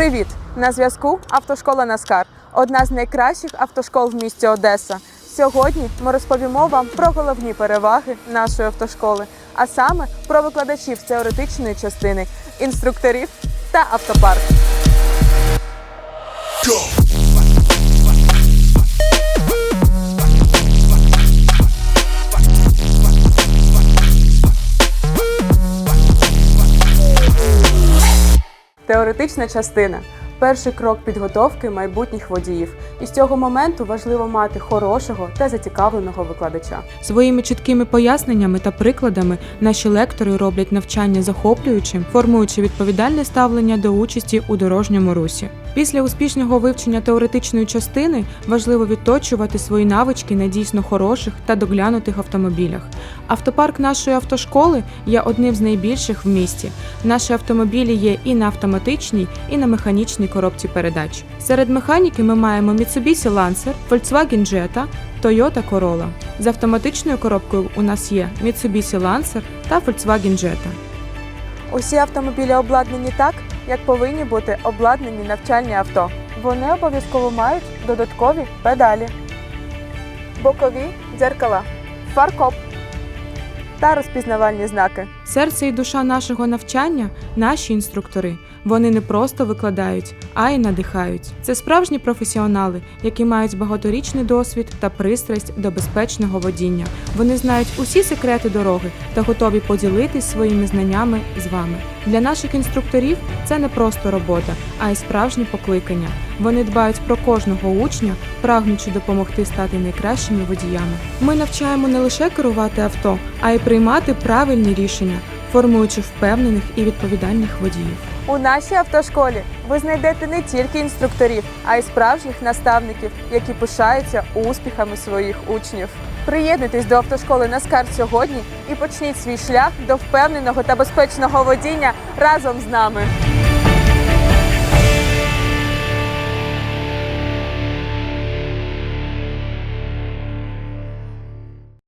Привіт! На зв'язку автошкола Наскар, одна з найкращих автошкол в місті Одеса. Сьогодні ми розповімо вам про головні переваги нашої автошколи, а саме про викладачів з теоретичної частини, інструкторів та автопарк. Теоретична частина перший крок підготовки майбутніх водіїв. І з цього моменту важливо мати хорошого та зацікавленого викладача. Своїми чіткими поясненнями та прикладами наші лектори роблять навчання захоплюючим, формуючи відповідальне ставлення до участі у дорожньому русі. Після успішного вивчення теоретичної частини важливо відточувати свої навички на дійсно хороших та доглянутих автомобілях. Автопарк нашої автошколи є одним з найбільших в місті. Наші автомобілі є і на автоматичній, і на механічній коробці передач. Серед механіки ми маємо Mitsubishi Lancer, Volkswagen Jetta, Toyota Corolla. З автоматичною коробкою у нас є Mitsubishi Lancer та Volkswagen Jetta. Усі автомобілі обладнані так, як повинні бути обладнані навчальні авто. Вони обов'язково мають додаткові педалі, бокові дзеркала, фаркоп та розпізнавальні знаки. Серце і душа нашого навчання наші інструктори. Вони не просто викладають, а й надихають. Це справжні професіонали, які мають багаторічний досвід та пристрасть до безпечного водіння. Вони знають усі секрети дороги та готові поділитись своїми знаннями з вами. Для наших інструкторів це не просто робота, а й справжнє покликання. Вони дбають про кожного учня, прагнучи допомогти стати найкращими водіями. Ми навчаємо не лише керувати авто, а й приймати правильні рішення, формуючи впевнених і відповідальних водіїв. У нашій автошколі ви знайдете не тільки інструкторів, а й справжніх наставників, які пишаються успіхами своїх учнів. Приєднуйтесь до автошколи Наскар сьогодні і почніть свій шлях до впевненого та безпечного водіння разом з нами.